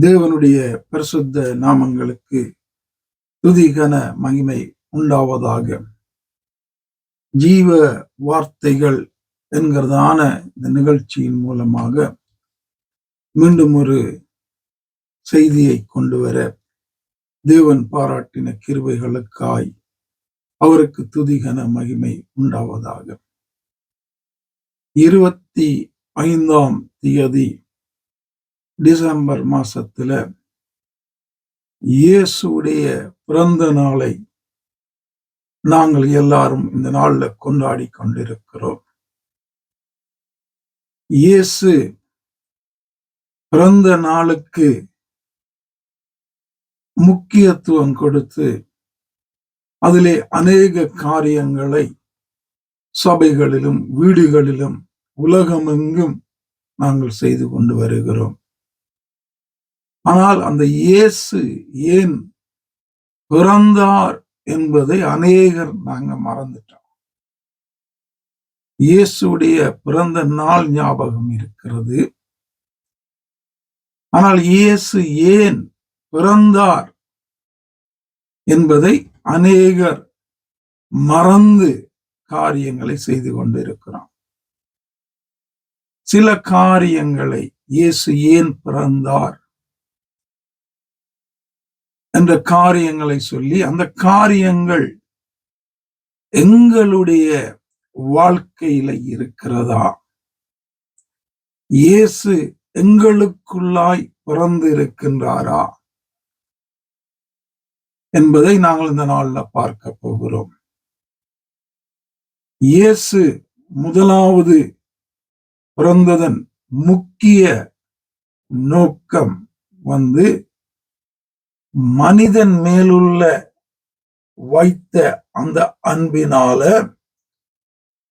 தேவனுடைய பரிசுத்த நாமங்களுக்கு துதிகன மகிமை உண்டாவதாக. ஜீவ வார்த்தைகள் என்கிறதான இந்த நிகழ்ச்சியின் மூலமாக மீண்டும் ஒரு செய்தியை கொண்டு வர தேவன் பாராட்டின கிருவைகளுக்காய் அவருக்கு துதிகன மகிமை உண்டாவதாக. இருபத்தி ஐந்தாம் தேதி டிசம்பர் மாசத்துல இயேசுடைய பிறந்த நாளை நாங்கள் எல்லாரும் இந்த நாள்ல கொண்டாடி கொண்டிருக்கிறோம். இயேசு பிறந்த நாளுக்கு முக்கியத்துவம் கொடுத்து அதிலே அநேக காரியங்களை சபைகளிலும் வீடுகளிலும் உலகமெங்கும் நாங்கள் செய்து கொண்டு வருகிறோம். ஆனால் அந்த இயேசு ஏன் பிறந்தார் என்பதை அநேகர் நாங்க மறந்துட்டோம். இயேசுடைய பிறந்த நாள் ஞாபகம் இருக்கிறது. ஆனால் இயேசு ஏன் பிறந்தார் என்பதை அநேகர் மறந்து காரியங்களை செய்து கொண்டிருக்கிறோம். சில காரியங்களை இயேசு ஏன் பிறந்தார்? என்ற காரியங்களை சொல்லி அந்த காரியங்கள் எங்களுடைய வாழ்க்கையில இருக்கிறதா? இயேசு எங்களுக்குள்ளாய் பிறந்து இருக்கின்றாரா என்பதை நாங்கள் இந்த நாள்ல பார்க்க போகிறோம். இயேசு முதலாவது பிறந்ததன் முக்கிய நோக்கம் வந்து மனிதன் மேலுள்ள வைத்த அந்த அன்பினால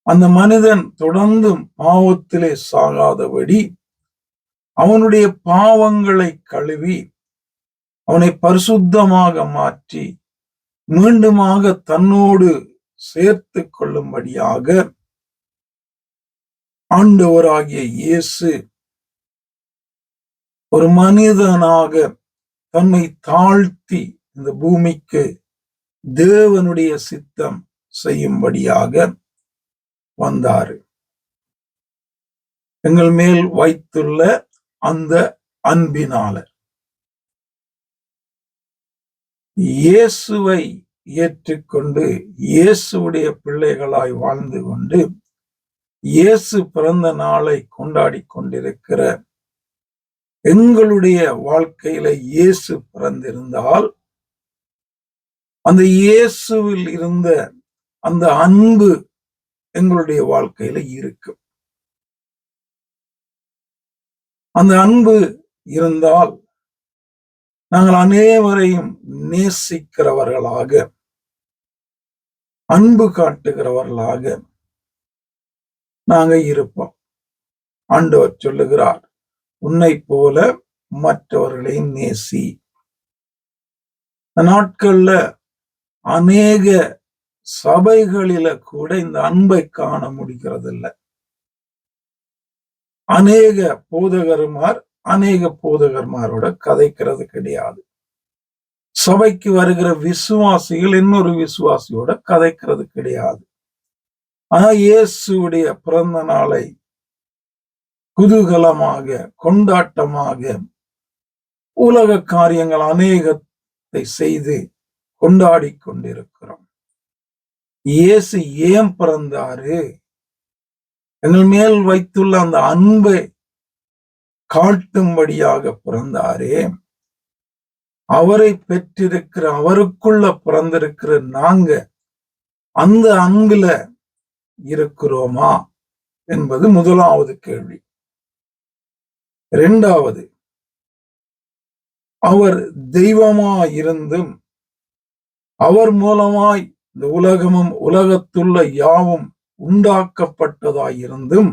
அந்த மனிதன் தொடர்ந்தும் பாவத்திலே சாகாதபடி அவனுடைய பாவங்களை கழுவி அவனை பரிசுத்தமாக மாற்றி மீண்டுமாக தன்னோடு சேர்த்து கொள்ளும்படியாக ஆண்டவராகிய இயேசு ஒரு மனிதனாக தன்னை தாழ்த்தி இந்த பூமிக்கு தேவனுடைய சித்தம் செய்யும்படியாக வந்தாரு. எங்கள் மேல் வைத்துள்ள அந்த அன்பினால. இயேசுவை ஏற்றுக்கொண்டு இயேசுடைய பிள்ளைகளாய் வாழ்ந்து கொண்டு இயேசு பிறந்த நாளை கொண்டாடி கொண்டிருக்கிற எங்களுடைய வாழ்க்கையில இயேசு பிறந்திருந்தால் அந்த இயேசுவில் இருந்த அந்த அன்பு எங்களுடைய வாழ்க்கையில இருக்கும். அந்த அன்பு இருந்தால் நாங்கள் அனைவரையும் நேசிக்கிறவர்களாக அன்பு காட்டுகிறவர்களாக நாங்க இருப்போம். ஆண்டவர் சொல்லுகிறார் உன்னை போல மற்றவர்களை நேசி. நாட்கள்ல அநேக சபைகளில கூட இந்த அன்பை காண முடிகிறது இல்லை அநேக போதகர்மார் அநேக போதகர்மாரோட கதைக்கிறது கிடையாது. சபைக்கு வருகிற விசுவாசிகள் இன்னொரு விசுவாசியோட கதைக்கிறது கிடையாது. ஆனா இயேசுடைய பிறந்த நாளை குதூகலமாக கொண்டாட்டமாக உலக காரியங்கள் அநேகத்தை செய்து கொண்டாடி கொண்டிருக்கிறோம். இயேசு ஏன் பிறந்தாரு? எங்கள் மேல் வைத்துள்ள அந்த அன்பை காட்டும்படியாக பிறந்தாரே. அவரை பெற்றிருக்கிற அவருக்குள்ள பிறந்திருக்கிற நாங்க அந்த அன்புல இருக்கிறோமா? என்பது முதலாவது கேள்வி. இரண்டாவது அவர் தெய்வமாயிருந்தும் அவர் மூலமாய் இந்த உலகமும் உலகத்துள்ள யாவும் உண்டாக்கப்பட்டதாயிருந்தும்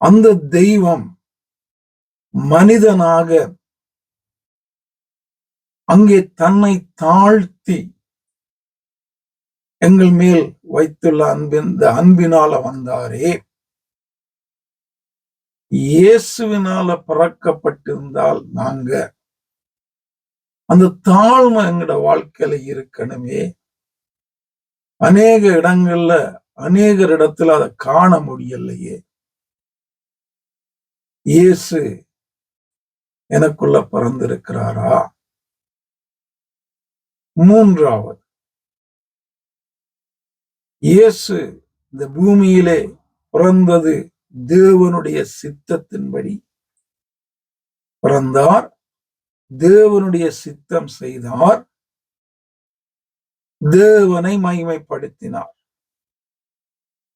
அந்த தெய்வம் மனிதனாக அங்கே தன்னை தாழ்த்தி எங்கள் மேல் வைத்துள்ள அன்பின் இந்த அன்பினால வந்தாரே. இயேசுவினால பிறக்கப்பட்டிருந்தால் நாங்க அந்த தாழ்மை எங்கட வாழ்க்கையில இருக்கணுமே. அநேக இடங்கள்ல அநேகர் இடத்துல அதை காண முடியலையே. இயேசு எனக்குள்ள பிறந்திருக்கிறாரா? மூன்றாவது இயேசு இந்த பூமியிலே பிறந்தது தேவனுடைய சித்தத்தின்படி பிறந்தார் தேவனுடைய சித்தம் செய்தார் தேவனை மகிமைப்படுத்தினார்.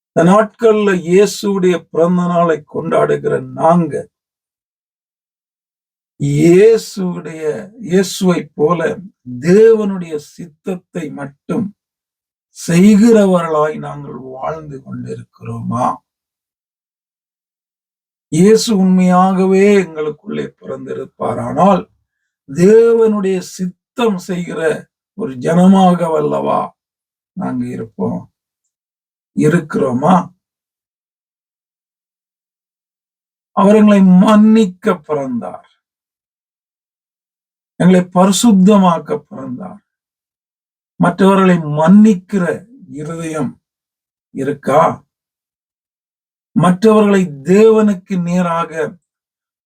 இந்த நாட்கள்ல இயேசுடைய பிறந்த நாளை கொண்டாடுகிற நாங்க இயேசுடைய இயேசுவை போல தேவனுடைய சித்தத்தை மட்டும் செய்கிறவர்களாய் நாங்கள் வாழ்ந்து கொண்டிருக்கிறோமா? இயேசு உண்மையாகவே எங்களுக்குள்ளே பிறந்திருப்பார் ஆனால் தேவனுடைய சித்தம் செய்கிற ஒரு ஜனமாக வல்லவா நாங்க இருப்போம். இருக்கிறோமா? அவர் எங்களை மன்னிக்க பிறந்தார். எங்களை பரிசுத்தமாக்க பிறந்தார். மற்றவர்களை மன்னிக்கிற இருதயம் இருக்கா? மற்றவர்களை தேவனுக்கு நேராக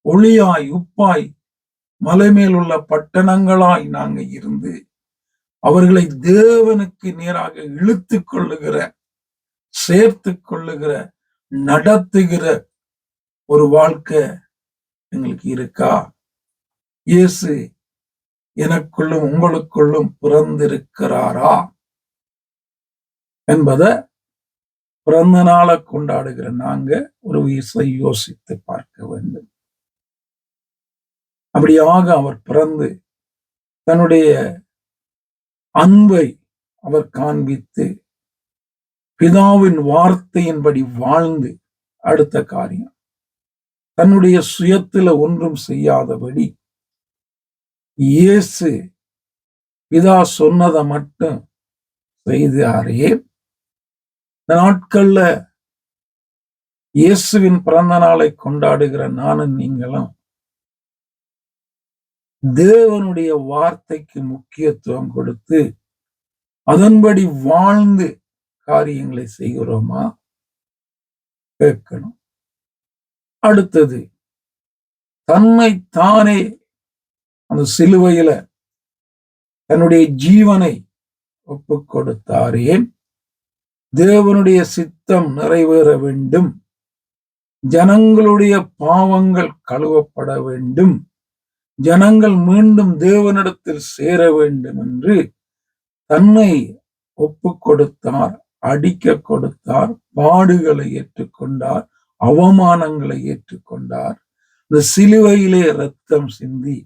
ஒளியாய் உப்பாய் மலை மேல் உள்ள பட்டணங்களாய் நாங்க இருந்து அவர்களை தேவனுக்கு நேராக இழுத்து கொள்ளுகிற சேர்த்து கொள்ளுகிற நடத்துகிற ஒரு வாழ்க்கை எங்களுக்கு இருக்கா? இயேசு எனக்குள்ளும் உங்களுக்குள்ளும் பிறந்திருக்கிறாரா? என்பதை பிறந்த நாளை கொண்டாடுகிற நாங்க ஒரு வயசை யோசித்து பார்க்க வேண்டும். அப்படியாக அவர் பிறந்து தன்னுடைய அன்பை அவர் காண்பித்து பிதாவின் வார்த்தையின்படி வாழ்ந்து அடுத்த காரியம். தன்னுடைய சுயத்துல ஒன்றும் செய்யாதபடி இயேசு பிதா சொன்னதை மட்டும் செய்தாரே இந்த நாட்கள்ல இயேசுவின் பிறந்த நாளை கொண்டாடுகிற நானும் நீங்களும் தேவனுடைய வார்த்தைக்கு முக்கியத்துவம் கொடுத்து அதன்படி வாழ்ந்து காரியங்களை செய்கிறோமா? கேட்கணும். அடுத்தது தன்னை தானே அந்த சிலுவையில தன்னுடைய ஜீவனை ஒப்பு கொடுத்தாரேன் தேவனுடைய சித்தம் நிறைவேற வேண்டும். ஜனங்களுடைய பாவங்கள் கழுவப்பட வேண்டும். ஜனங்கள் மீண்டும் தேவனிடத்தில் சேர வேண்டும் என்று தன்னை ஒப்பு கொடுத்தார் அடிக்க கொடுத்தார் பாடுகளை ஏற்றுக்கொண்டார் அவமானங்களை ஏற்றுக்கொண்டார். இந்த சிலுவையிலே ரத்தம் சிந்தி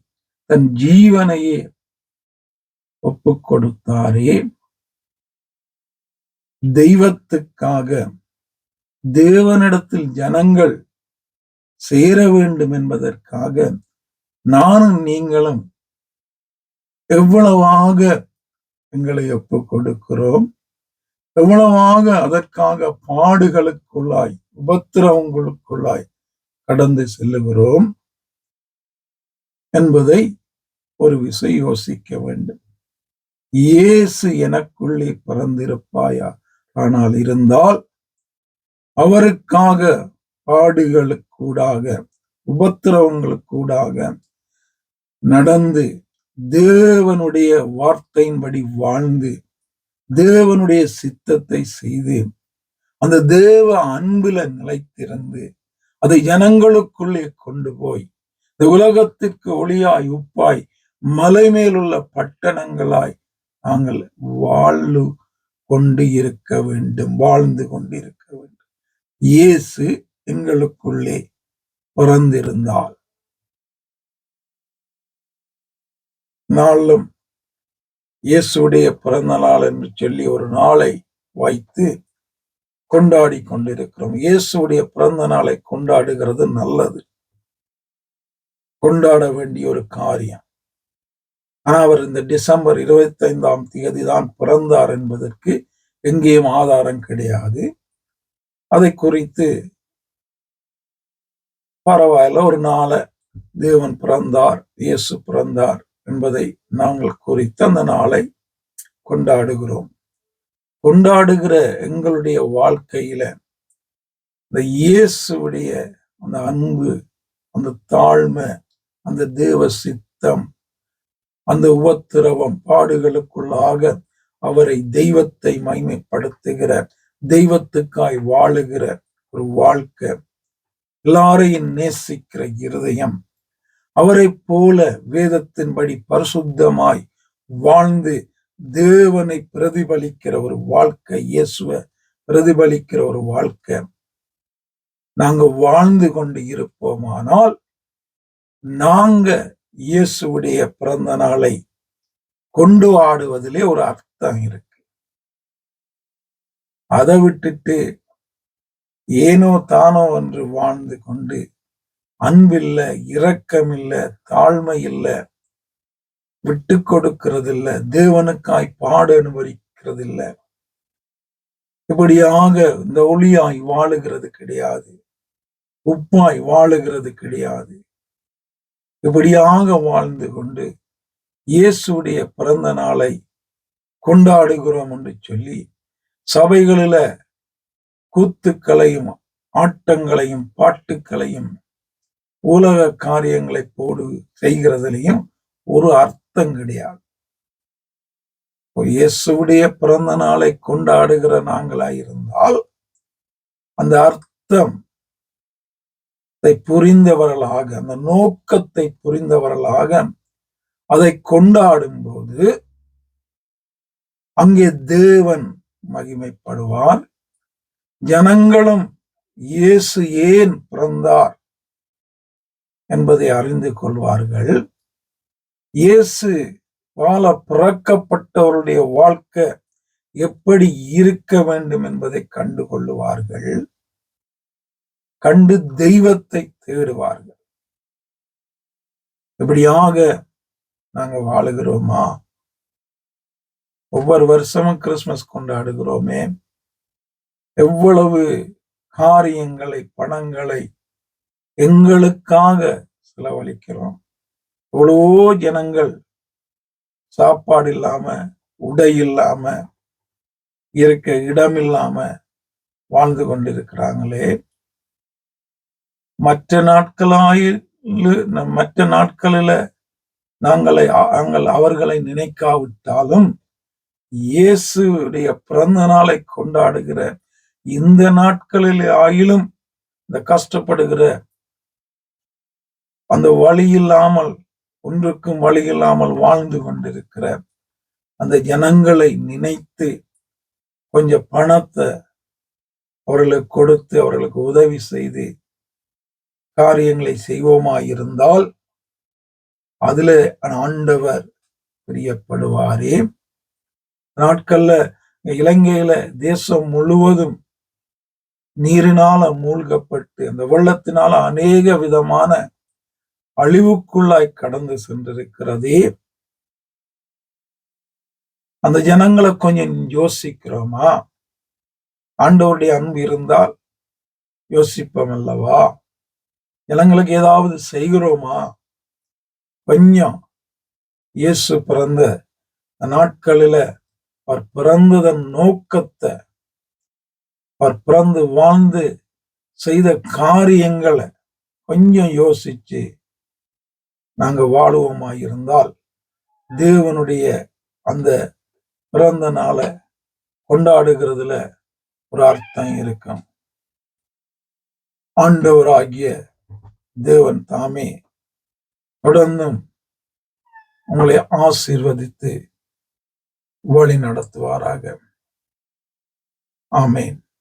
தன் ஜீவனையே ஒப்பு கொடுத்தாரே தெய்வத்துக்காக தேவனிடத்தில் ஜனங்கள் சேர வேண்டும் என்பதற்காக நானும் நீங்களும் எவ்வளவாக எங்களை ஒப்பு கொடுக்கிறோம். எவ்வளவாக அதற்காக பாடுகளுக்குள்ளாய் உபத்திரவங்களுக்குள்ளாய் கடந்து செல்லுகிறோம் என்பதை ஒரு விசை யோசிக்க வேண்டும். இயேசு எனக்குள்ளே பிறந்திருப்பாயா? ஆனால் இருந்தால் அவருக்காக பாடுகளுக்கூடாக உபத்திரவங்களுக்கூடாக நடந்து தேவனுடைய வார்த்தையின்படி வாழ்ந்து தேவனுடைய சித்தத்தை செய்து அந்த தேவ அன்புல நிலைத்திருந்து அதை ஜனங்களுக்குள்ளே கொண்டு போய் இந்த உலகத்திற்கு ஒளியாய் உப்பாய் மலை மேலுள்ள பட்டணங்களாய் நாங்கள் வாழ்வு கொண்டு இருக்க வேண்டும் வாழ்ந்து கொண்டிருக்க வேண்டும். இயேசு எங்களுக்குள்ளே பிறந்திருந்தால் நாளும் இயேசுடைய பிறந்த நாள் என்று சொல்லி ஒரு நாளை வைத்து கொண்டாடி கொண்டிருக்கிறோம். இயேசுடைய பிறந்த நாளை கொண்டாடுகிறது நல்லது. கொண்டாட வேண்டிய ஒரு காரியம். ஆனால் அவர் இந்த டிசம்பர் இருபத்தி ஐந்தாம் தேதி தான் பிறந்தார் என்பதற்கு எங்கேயும் ஆதாரம் கிடையாது. அதை குறித்து பரவாயில்ல ஒரு நாளை தேவன் பிறந்தார் இயேசு பிறந்தார் என்பதை நாங்கள் குறித்து அந்த நாளை கொண்டாடுகிறோம். கொண்டாடுகிற எங்களுடைய வாழ்க்கையில இந்த இயேசுடைய அந்த அன்பு அந்த தாழ்மை அந்த தேவ சித்தம் அந்த உபத்திரவம் பாடுகளுக்குள்ளாக அவரை தெய்வத்தை மைமைப்படுத்துகிற தெய்வத்துக்காய் வாழுகிற ஒரு வாழ்க்கை. எல்லாரையும் நேசிக்கிற இருதயம். அவரை போல வேதத்தின்படி பரிசுத்தமாய் வாழ்ந்து தேவனை பிரதிபலிக்கிற ஒரு வாழ்க்கை இயேசுவ பிரதிபலிக்கிற ஒரு வாழ்க்கை. நாங்க வாழ்ந்து கொண்டு இருப்போமானால் நாங்க இயேசுடைய பிறந்த நாளை கொண்டு ஆடுவதிலே ஒரு அர்த்தம் இருக்கு. அதை விட்டுட்டு ஏனோ தானோ என்று வாழ்ந்து கொண்டு அன்பில்ல இரக்கமில்ல தாழ்மை இல்ல விட்டு கொடுக்கிறது இல்ல தேவனுக்காய் பாடு அனுபவிக்கிறது இல்ல இப்படியாக இந்த ஒளியாய் வாழுகிறது கிடையாது. உப்பாய் வாழுகிறது கிடையாது. இப்படியாக வாழ்ந்து கொண்டு இயேசுடைய பிறந்த நாளை கொண்டாடுகிறோம் என்று சொல்லி சபைகளில கூத்துக்களையும் ஆட்டங்களையும் பாட்டுக்களையும் உலக காரியங்களை போடு செய்கிறதுலையும் ஒரு அர்த்தம் கிடையாது. இயேசுடைய பிறந்த நாளை கொண்டாடுகிற நாங்களாயிருந்தால் அந்த அர்த்தம் புரிந்தவர்களாக அந்த நோக்கத்தை புரிந்தவர்களாக அதை கொண்டாடும் போது அங்கே தேவன் மகிமைப்படுவார். ஜனங்களும் இயேசு ஏன் பிறந்தார் என்பதை அறிந்து கொள்வார்கள். இயேசு வாழ பிறக்கப்பட்டவருடைய வாழ்க்கை எப்படி இருக்க வேண்டும் என்பதை கண்டு கொள்ளுவார்கள் கண்டு தெய்வத்தை தேடுவார்கள். இப்படியாக நாங்க வாழுகிறோமா? ஒவ்வொரு வருஷமும் கிறிஸ்துமஸ் கொண்டாடுகிறோமே. எவ்வளவு காரியங்களை பணங்களை எங்களுக்காக செலவழிக்கிறோம். எவ்வளவோ ஜனங்கள் சாப்பாடு இல்லாம உடை இல்லாம இருக்க இடம் இல்லாம வாழ்ந்து கொண்டிருக்கிறாங்களே. மற்ற நாட்களாயில் மற்ற நாட்களில நாங்களை நாங்கள் அவர்களை நினைக்காவிட்டாலும் இயேசுடைய பிறந்த நாளை கொண்டாடுகிற இந்த நாட்களில் ஆயிலும் இந்த கஷ்டப்படுகிற அந்த வழி இல்லாமல் ஒன்றுக்கும் வழி இல்லாமல் வாழ்ந்து கொண்டிருக்கிற அந்த ஜனங்களை நினைத்து கொஞ்சம் பணத்தை அவர்களுக்கு கொடுத்து அவர்களுக்கு உதவி செய்து காரியங்களை செய்வோமாயிருந்தால் அதுல ஆண்டவர் பிரியப்படுவாரே. நாட்கள்ல இலங்கையில தேசம் முழுவதும் நீரினால மூழ்கப்பட்டு அந்த வெள்ளத்தினால அநேக விதமான அழிவுக்குள்ளாய் கடந்து சென்றிருக்கிறதே. அந்த ஜனங்களை கொஞ்சம் யோசிக்கிறோமா? ஆண்டவருடைய அன்பு இருந்தால் யோசிப்போம் அல்லவா? ஜனங்களுக்கு ஏதாவது செய்கிறோமா? கொஞ்சம் இயேசு பிறந்த நாட்களில அவர் பிறந்ததன் நோக்கத்தை அவர் பிறந்து வாழ்ந்து செய்த காரியங்களை கொஞ்சம் யோசிச்சு நாங்க வாழுவோமா இருந்தால் தேவனுடைய அந்த பிறந்த நாளை கொண்டாடுகிறதுல ஒரு அர்த்தம் இருக்கும். ஆண்டவராகிய தேவன் தாமே. தொடர்ந்தும் உங்களை ஆசீர்வதித்து வழி நடத்துவாராக. ஆமேன்.